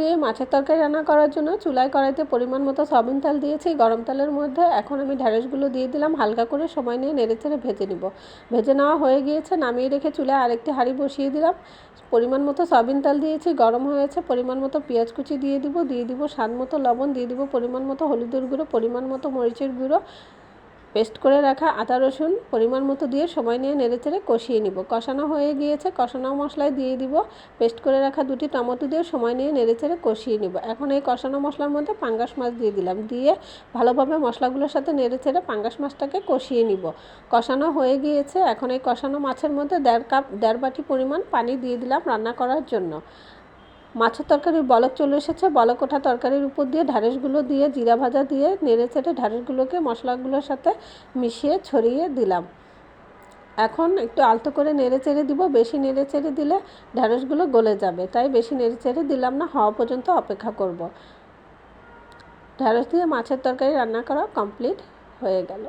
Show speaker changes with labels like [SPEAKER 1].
[SPEAKER 1] দিয়ে মাছের তরকারি রান্না করার জন্য চুলায় কড়াইতে পরিমাণ মতো সয়াবিন তেল দিয়েছি। গরম তেলের মধ্যে এখন আমি ঢ্যাঁড়সগুলো দিয়ে দিলাম। হালকা করে সময় নিয়ে নেড়েচেড়ে ভেজে নিব। ভেজে নেওয়া হয়ে গিয়েছে, নামিয়ে রেখে চুলায় আরেকটি হাঁড়ি বসিয়ে দিলাম। পরিমাণ মতো সয়াবিন তেল দিয়েছি, গরম হয়েছে, পরিমাণ মতো পেঁয়াজ কুচি দিয়ে দিব। দিয়ে দিব স্বাদ মতো লবণ, দিয়ে দিব পরিমাণ মতো হলুদের গুঁড়ো, পরিমাণ মতো মরিচের গুঁড়ো। পেস্ট করে রাখা আদা রসুন পরিমাণ মতো দিয়ে সময় নিয়ে নেড়েচেড়ে কষিয়ে নিব। কষানো হয়ে গিয়েছে, কষানো মশলায় দিয়ে দিব। পেস্ট করে রাখা দুটি টমেটো দিয়ে সময় নিয়ে নেড়েচেড়ে কষিয়ে নিব। এখন এই কষানো মশলার মধ্যে পাঙ্গাস মাছ দিয়ে দিলাম। দিয়ে ভালোভাবে মশলাগুলোর সাথে নেড়েচেড়ে পাঙ্গাস মাছটাকে কষিয়ে নিব। কষানো হয়ে গিয়েছে। এখন এই কষানো মাছের মধ্যে দেড় কাপ দেড় বাটি পরিমাণ পানি দিয়ে দিলাম রান্না করার জন্য। মাছের তরকারির বলক চলে এসেছে। বলক ওঠা তরকারির উপর দিয়ে ঢ্যাঁড়সগুলো দিয়ে জিরা ভাজা দিয়ে নেড়ে চেড়ে ঢ্যাঁড়সগুলোকে মশলাগুলোর সাথে মিশিয়ে ছড়িয়ে দিলাম। এখন একটু আলতো করে নেড়ে চেড়ে দিব। বেশি নেড়ে চেড়ে দিলে ঢ্যাঁড়সগুলো গলে যাবে। তাই বেশি নেড়ে চেড়ে দিলাম না, হওয়া পর্যন্ত অপেক্ষা করব। ঢ্যাঁড়স দিয়ে মাছের তরকারি রান্না করা কমপ্লিট হয়ে গেল।